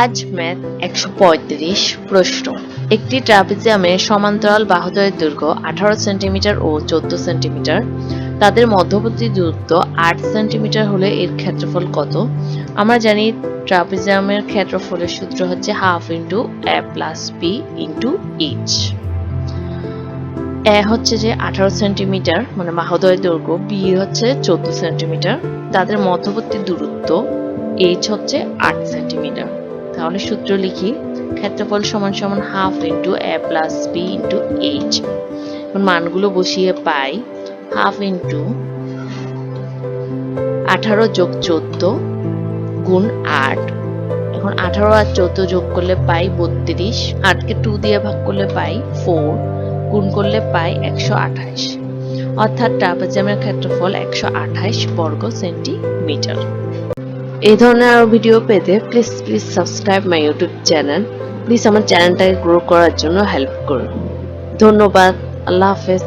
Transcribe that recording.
আজ ম্যাথ একশো পঁয়ত্রিশ প্রশ্ন। একটি ট্রাপিজিয়ামের সমান্তরাল বাহুদ্বয়ের দৈর্ঘ্য আঠারো সেন্টিমিটার ও চোদ্দ সেন্টিমিটার। তাদের মধ্যবর্তী দূরত্ব আট সেন্টিমিটার হলে এর ক্ষেত্রফল কত? আমরা জানি ট্রাপিজিয়ামের ক্ষেত্রফলের সূত্র হচ্ছে half into A plus B into H. A হচ্ছে যে আঠারো সেন্টিমিটার মানে বাহুদ্বয়ের দৈর্ঘ্য। বি হচ্ছে চোদ্দ সেন্টিমিটার। তাদের মধ্যবর্তী দূরত্ব এইচ হচ্ছে আট সেন্টিমিটার। তাহলে সূত্র লিখি, ক্ষেত্রফল সমান সমান half into A plus B into H মানগুলো বসিয়ে পাই হাফ ইন্টু আঠারো যোগ চোদ্দ গুণ আট। এখন আঠারো আর চোদ্দ যোগ করলে পাই বত্রিশ, আটকে টু দিয়ে ভাগ করলে পাই ফোর গুণ করলে পাই একশো আঠাশ। অর্থাৎ ট্রাপাজামের ক্ষেত্রফল একশো আঠাশ বর্গ সেন্টিমিটার এই ধরনের আরও ভিডিও পেতে please please subscribe my YouTube channel please আমার চ্যানেলটাকে গ্রো করার জন্য হেল্প করুন। ধন্যবাদ। আল্লাহ হাফেজ।